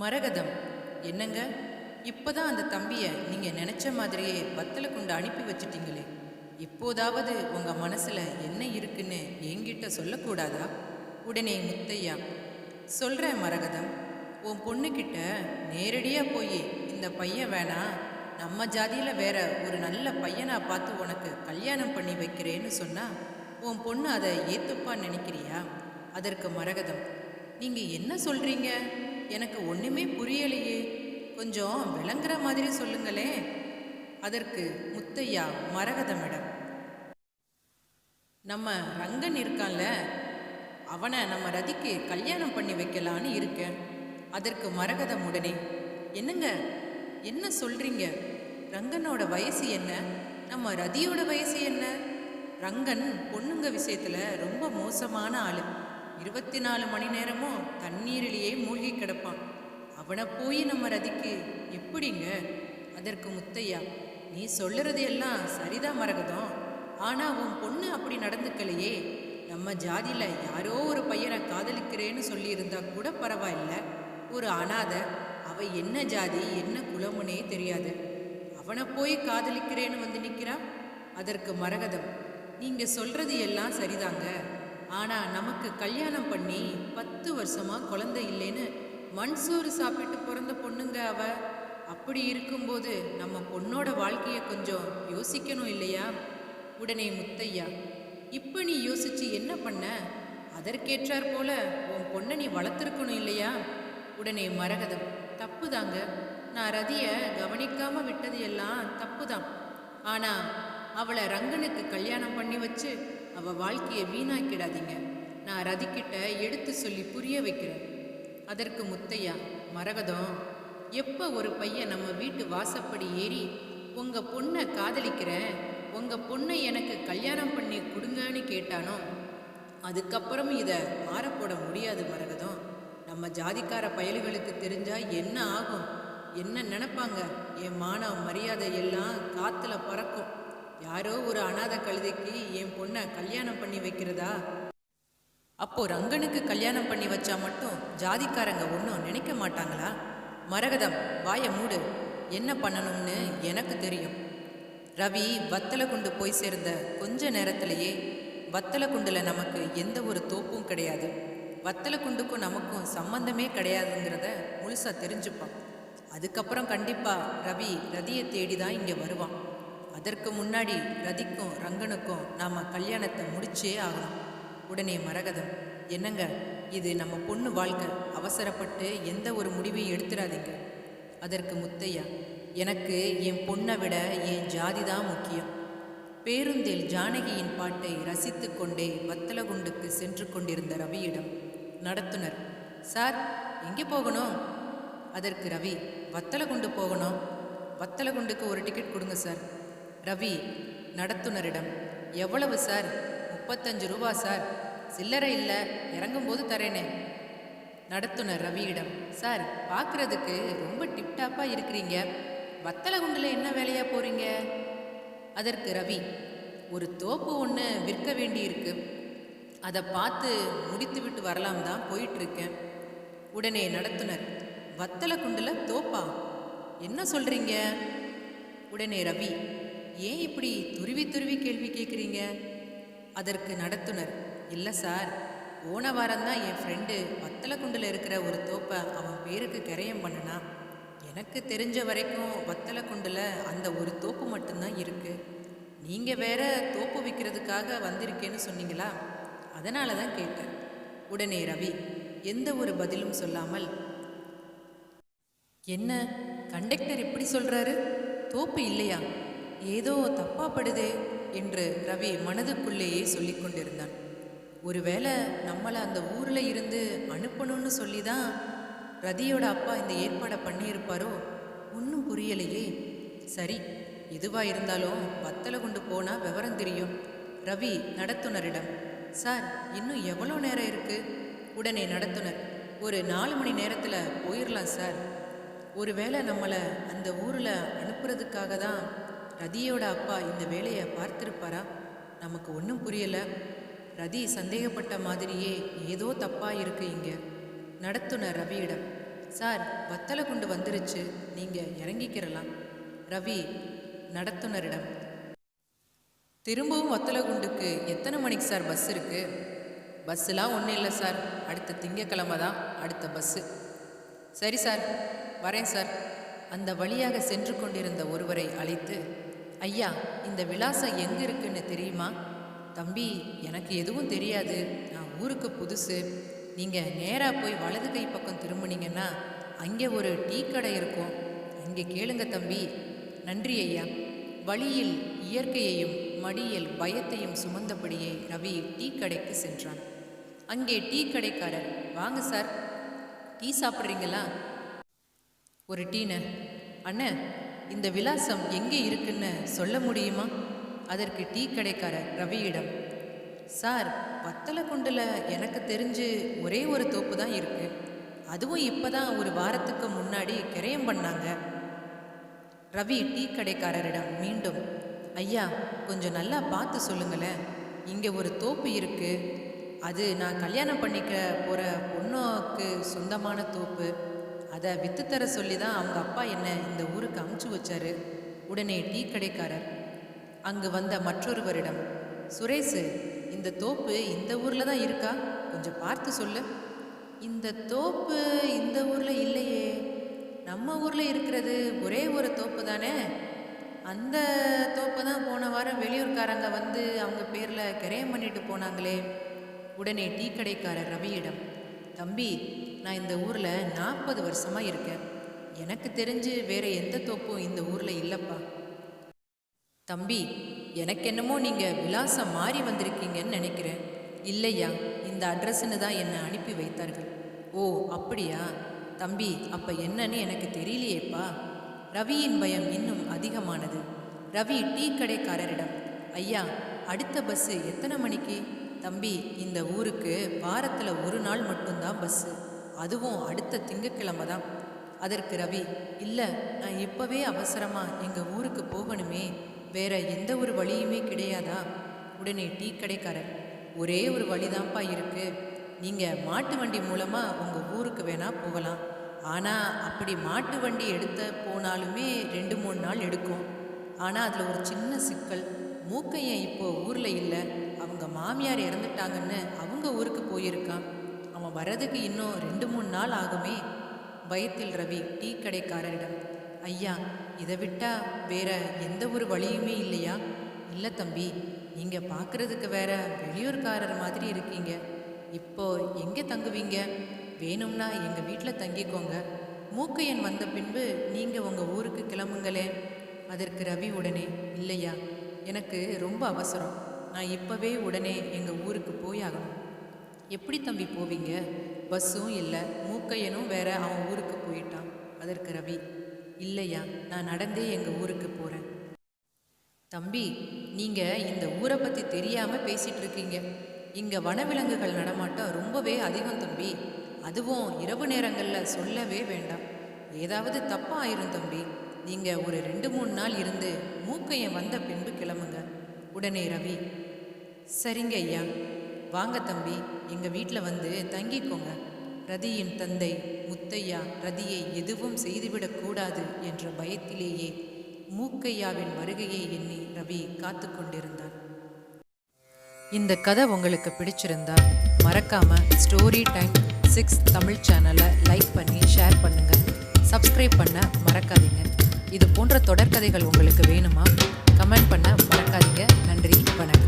மரகதம். என்னங்க? இப்போதான் அந்த தம்பியை நீங்கள் நினச்ச மாதிரியே பத்தில் கொண்டு அனுப்பி வச்சிட்டீங்களே. இப்போதாவது உங்கள் மனசில் என்ன இருக்குன்னு என்கிட்ட சொல்லக்கூடாதா? உடனே முத்தையா சொல்கிறேன் மரகதம் உன் பொண்ணுக்கிட்ட நேரடியாக போய் இந்த பையன் வேணாம் நம்ம ஜாதியில் வேற ஒரு நல்ல பையனாக பார்த்து உனக்கு கல்யாணம் பண்ணி வைக்கிறேன்னு சொன்னால் உன் பொண்ணு அதை ஏற்றுப்பான்னு நினைக்கிறியா? அதற்கு மரகதம் நீங்கள் என்ன சொல்கிறீங்க எனக்கு ஒன்றுமே புரியலையே. கொஞ்சம் விளங்குற மாதிரி சொல்லுங்களே. அதற்கு முத்தையா மரகதமிடம் நம்ம ரங்கன் இருக்கான்ல. அவனை நம்ம ரதிக்கு கல்யாணம் பண்ணி வைக்கலான்னு இருக்கேன். அதற்கு மரகதம் உடனே என்னங்க? என்ன சொல்றீங்க? ரங்கனோட வயசு என்ன? நம்ம ரதியோட வயசு என்ன? ரங்கன் பொண்ணுங்க விஷயத்துல ரொம்ப மோசமான ஆளு. இருபத்தி நாலு மணி நேரமும் தண்ணீரிலேயே மூழ்கி கிடப்பான். அவனை போய் நம்ம ரதிக்கு எப்படிங்க? அதற்கு முத்தையா நீ சொல்லுறது எல்லாம் சரிதான் மரகதம். ஆனால் உன் பொண்ணு அப்படி நடந்துக்கலையே. நம்ம ஜாதியில் யாரோ ஒரு பையனை காதலிக்கிறேன்னு சொல்லியிருந்தா கூட பரவாயில்ல. ஒரு அனாதை அவ என்ன ஜாதி என்ன குலமுனே தெரியாது. அவனை போய் காதலிக்கிறேன்னு வந்து நிற்கிறா அதற்கு மரகதம் நீங்கள் சொல்றது எல்லாம் சரிதாங்க. ஆனால் நமக்கு கல்யாணம் பண்ணி பத்து வருஷமா குழந்தை இல்லைன்னு மண்சோறு சாப்பிட்டு பிறந்த பொண்ணுங்க அவ. அப்படி இருக்கும்போது நம்ம பொண்ணோட வாழ்க்கையை கொஞ்சம் யோசிக்கணும் இல்லையா? உடனே முத்தையா இப்போ நீ யோசிச்சு என்ன பண்ண? அதற்கேற்றாற் போல உன் பொண்ணை நீ வளர்த்துருக்கணும் இல்லையா? உடனே மரகதம் தப்புதாங்க. நான் ரதியை கவனிக்காம விட்டது எல்லாம் தப்புதான். ஆனால் அவளை ரங்கனுக்கு கல்யாணம் பண்ணி வச்சு அவ வாழ்க்கையை வீணாக்கிடாதீங்க. நான் ரதிக்கிட்ட எடுத்து சொல்லி புரிய வைக்கிறேன். அதற்கு முத்தையா மரகதம் எப்போ ஒரு பையன் நம்ம வீட்டு வாசப்படி ஏறி உங்க பொண்ணை காதலிக்கிறேன். உங்க பொண்ணை எனக்கு கல்யாணம் பண்ணி கொடுங்கன்னு கேட்டானோ அதுக்கப்புறம் இதை மாறப்போட முடியாது மரகதம். நம்ம ஜாதிக்கார பயல்களுக்கு தெரிஞ்சா என்ன ஆகும்? என்ன நினைப்பாங்க? என் மானவ மரியாதை எல்லாம் காத்துல பறக்கும். யாரோ ஒரு அனாத கழுதைக்கு என் பொண்ணை கல்யாணம் பண்ணி வைக்கிறதா? அப்போ ரங்கனுக்கு கல்யாணம் பண்ணி வச்சா மட்டும் ஜாதிக்காரங்க ஒன்றும் நினைக்க மாட்டாங்களா? மரகதம் வாயை மூடு. என்ன பண்ணணும்னு எனக்கு தெரியும். ரவி வத்தலை குண்டு போய் சேர்ந்த கொஞ்ச நேரத்திலேயே வத்தலை குண்டில் நமக்கு எந்த ஒரு தோப்பும் கிடையாது. வத்தலை குண்டுக்கும் நமக்கும் சம்பந்தமே கிடையாதுங்கிறத முழுசா தெரிஞ்சுப்பான். அதுக்கப்புறம் கண்டிப்பாக ரவி ரதியை தேடி தான் இங்கே வருவான். அதற்கு முன்னாடி ரதிக்கும் ரங்கனுக்கும் நாம் கல்யாணத்தை முடிச்சே ஆகணும். உடனே மரகதம் என்னங்க இது நம்ம பொண்ணு வாழ்க்கை. அவசரப்பட்டு எந்த ஒரு முடிவையும் எடுத்துடாதீங்க அதற்கு முத்தையா எனக்கு என் பொண்ணை விட என் ஜாதி தான் முக்கியம். பேருந்தில் ஜானகியின் பாட்டை ரசித்து கொண்டே வத்தலகுண்டுக்கு சென்று கொண்டிருந்த ரவியிடம் நடத்துனர் சார் எங்கே போகணும்? அதற்கு ரவி வத்தலகுண்டு போகணும். வத்தலகுண்டுக்கு ஒரு டிக்கெட் கொடுங்க சார். ரவி நடத்துனரிடம் எவ்வளவு சார்? முப்பத்தஞ்சு ரூபா சார். சில்லறை இல்லை இறங்கும்போது தரேனே. நடத்துனர் ரவியிடம் சார் பார்க்குறதுக்கு ரொம்ப டிப்டாப்பாக இருக்கிறீங்க. வத்தலகுண்டில் என்ன வேலையாக போகிறீங்க அதற்கு ரவி ஒரு தோப்பு ஒன்று விற்க வேண்டியிருக்கு. அதை பார்த்து முடித்து விட்டு வரலாம் தான் போயிட்டுருக்கேன். உடனே நடத்துனர் வத்தலகுண்டில் தோப்பா? என்ன சொல்கிறீங்க உடனே ரவி ஏன் இப்படி துருவி துருவி கேள்வி கேட்குறீங்க அதற்கு நடத்துனர் இல்லை சார் போன வாரம்தான் என் ஃப்ரெண்டு வத்தலக்குண்டில் இருக்கிற ஒரு தோப்பை அவன் பேருக்கு கரையம் பண்ணனா. எனக்கு தெரிஞ்ச வரைக்கும் வத்தலக்குண்டில் அந்த ஒரு தோப்பு மட்டும்தான் இருக்குது நீங்கள் வேற தோப்பு விற்கிறதுக்காக வந்திருக்கேன்னு சொன்னீங்களா? அதனால தான் கேட்டேன். உடனே ரவி எந்த ஒரு பதிலும் சொல்லாமல். என்ன கண்டக்டர் எப்படி சொல்கிறாரு தோப்பு இல்லையா? ஏதோ தப்பாப்படுதே என்று ரவி மனதுக்குள்ளேயே சொல்லி கொண்டிருந்தான் ஒருவேளை நம்மளை அந்த ஊரில் இருந்து அனுப்பணும்னு சொல்லி தான் ரதியோட அப்பா இந்த ஏற்பாடை பண்ணியிருப்பாரோ? ஒன்றும் புரியலையே. சரி எதுவாக இருந்தாலும் வத்தலை கொண்டு போனால் விவரம் தெரியும். ரவி நடத்துனரிடம் சார் இன்னும் எவ்வளோ நேரம் இருக்குது உடனே நடத்துனர் ஒரு நாலு மணி நேரத்தில் போயிடலாம் சார். ஒருவேளை நம்மளை அந்த ஊரில் அனுப்புறதுக்காக தான் ரதியோட அப்பா இந்த வேலையை பார்த்திருப்பாரா? நமக்கு ஒன்றும் புரியலை. ரதி சந்தேகப்பட்ட மாதிரியே ஏதோ தப்பாக இருக்கு இங்கே. நடத்துனர் ரவியிடம் சார் வத்தலை கொண்டு வந்துருச்சு. நீங்கள் இறங்கிக்கிறலாம். ரவி நடத்துனரிடம் திரும்பவும் வத்தலகுண்டுக்கு எத்தனை மணிக்கு சார் பஸ் இருக்கு? பஸ்ஸுலாம் ஒன்றும் இல்லை சார். அடுத்த திங்கக்கிழமை தான். அடுத்த பஸ்ஸு. சரி சார் வரேன் சார். அந்த வழியாக சென்று கொண்டிருந்த ஒருவரை அழைத்து ஐயா இந்த விலாசம் எங்கே இருக்குன்னு தெரியுமா? தம்பி எனக்கு எதுவும் தெரியாது. நான் ஊருக்கு புதுசு. நீங்கள் நேராக போய் வலது கை பக்கம் திரும்புனீங்கன்னா அங்கே ஒரு டீ கடை இருக்கும். அங்கே கேளுங்க தம்பி. நன்றி ஐயா. வழியில் இயற்கையையும் மடியில் பயத்தையும் சுமந்தபடியே ரவி டீ கடைக்கு சென்றான். அங்கே டீ கடைக்காரர். வாங்க சார். டீ சாப்பிட்றீங்களா? ஒரு டீன அண்ணன் இந்த விலாசம் எங்கே இருக்குன்னு சொல்ல முடியுமா? அதற்கு டீ கடைக்காரர் ரவியிடம் சார் வத்தலக்குண்டில் எனக்கு தெரிஞ்சு ஒரே ஒரு தோப்பு தான் இருக்கு. அதுவும் இப்பதான் ஒரு வாரத்துக்கு முன்னாடி கிரயம் பண்ணாங்க. ரவி டீ கடைக்காரரிடம் மீண்டும் ஐயா கொஞ்சம் நல்லா பார்த்து சொல்லுங்களேன். இங்கே ஒரு தோப்பு இருக்குது அது நான் கல்யாணம் பண்ணிக்க போகிற பொண்ணுக்கு சொந்தமான தோப்பு. அதை வித்துத்தர சொல்லி தான் அவங்க அப்பா என்ன இந்த ஊருக்கு அமுச்சு வச்சாரு. உடனே டீ கடைக்காரர். அங்கு வந்த மற்றொருவரிடம் சுரேஷு இந்த தோப்பு இந்த ஊரில் தான் இருக்கா? கொஞ்சம் பார்த்து சொல்லு. இந்த தோப்பு இந்த ஊரில் இல்லையே. நம்ம ஊரில் இருக்கிறது ஒரே ஒரு தோப்பு தானே. அந்த தோப்பை தான் போன வாரம் வெளியூர்காரங்க வந்து அவங்க பேரில் கிரையம் பண்ணிட்டு போனாங்களே. உடனே டீ கடைக்காரர் ரவியிடம் தம்பி நான் இந்த ஊரில் நாற்பது வருஷமாக இருக்கேன். எனக்கு தெரிஞ்சு வேற எந்த தோப்பும் இந்த ஊரில் இல்லைப்பா. தம்பி எனக்கு என்னமோ நீங்கள் விலாசம் மாறி வந்திருக்கீங்கன்னு நினைக்கிறேன். இல்லையா? இந்த அட்ரஸ்ன்னு தான் என்னை அனுப்பி வைத்தார்கள். ஓ அப்படியா? தம்பி அப்போ என்னன்னு எனக்கு தெரியலையேப்பா. ரவியின் பயம் இன்னும் அதிகமானது. ரவி டீ கடைக்காரரிடம் ஐயா அடுத்த பஸ்ஸு எத்தனை மணிக்கு? தம்பி இந்த ஊருக்கு வாரத்தில் ஒரு நாள் மட்டும்தான் பஸ்ஸு. அதுவும் அடுத்த திங்கக்கிழமை தான். அதற்கு ரவி இல்லை நான் இப்போவே அவசரமாக எங்கள் ஊருக்கு போகணுமே. வேற எந்த ஒரு வழியுமே கிடையாதா? உடனே டீ கடைக்காரர் ஒரே ஒரு வழிதான்ப்பா இருக்கு. நீங்கள் மாட்டு வண்டி மூலமாக உங்கள் ஊருக்கு வேணா போகலாம். ஆனால் அப்படி மாட்டு வண்டி எடுத்த போனாலுமே ரெண்டு மூணு நாள் எடுக்கும். ஆனால் அதில் ஒரு சின்ன சிக்கல். மூக்கையன் இப்போ ஊரில் இல்லை. அவங்க மாமியார் இறந்துட்டாங்கன்னு அவங்க ஊருக்கு போயிருக்கான். அவன் வரதுக்கு இன்னும் ரெண்டு மூணு நாள் ஆகுமே. பயத்தில் ரவி டீ கடைக்காரரிடம் ஐயா இதை விட்டா வேற எந்த ஒரு வழியுமே இல்லையா? இல்லை தம்பி நீங்கள் பார்க்குறதுக்கு வேற வெளியூர்காரர் மாதிரி இருக்கீங்க. இப்போ எங்கே தங்குவீங்க? வேணும்னா எங்கள் வீட்டில் தங்கிக்கோங்க. மூக்கையன் வந்த பின்பு நீங்கள் உங்கள் ஊருக்கு கிளம்புங்களே. அதற்கு ரவி உடனே இல்லையா எனக்கு ரொம்ப அவசரம். நான் இப்போவே உடனே எங்கள் ஊருக்கு போய் ஆகணும் எப்படி தம்பி போவீங்க? பஸ்ஸும் இல்லை மூக்கையனும் வேற அவன் ஊருக்கு போயிட்டான் அதற்கு ரவி. இல்லையா நான் நடந்தே எங்கள் ஊருக்கு போகிறேன் தம்பி நீங்கள் இந்த ஊரை பற்றி தெரியாமல் பேசிகிட்டு இருக்கீங்க. இங்கே வனவிலங்குகள் நடமாட்டம் ரொம்பவே அதிகம் தம்பி. அதுவும் இரவு நேரங்களில் சொல்லவே வேண்டாம். ஏதாவது தப்பாக ஆயிரும் தம்பி. நீங்கள் ஒரு ரெண்டு மூணு நாள் இருந்து மூக்கையன் வந்த பின்பு கிளம்புங்க. உடனே ரவி. சரிங்க ஐயா. வாங்க தம்பி எங்கள் வீட்டில் வந்து தங்கிக்கோங்க. ரதியின் தந்தை முத்தையா ரதியை எதுவும் செய்துவிடக்கூடாது என்ற பயத்திலேயே மூக்கையாவின் வருகையை எண்ணி ரவி காத்து கொண்டிருந்தான். இந்த கதை உங்களுக்கு பிடிச்சிருந்தா மறக்காம ஸ்டோரி டைம் சிக்ஸ் தமிழ் சேனலை லைக் பண்ணி ஷேர் பண்ணுங்க. சப்ஸ்கிரைப் பண்ண மறக்காதீங்க. இது போன்ற தொடர்கதைகள் உங்களுக்கு வேணுமா? கமெண்ட் பண்ண மறக்காதீங்க. நன்றி பண்ணுங்க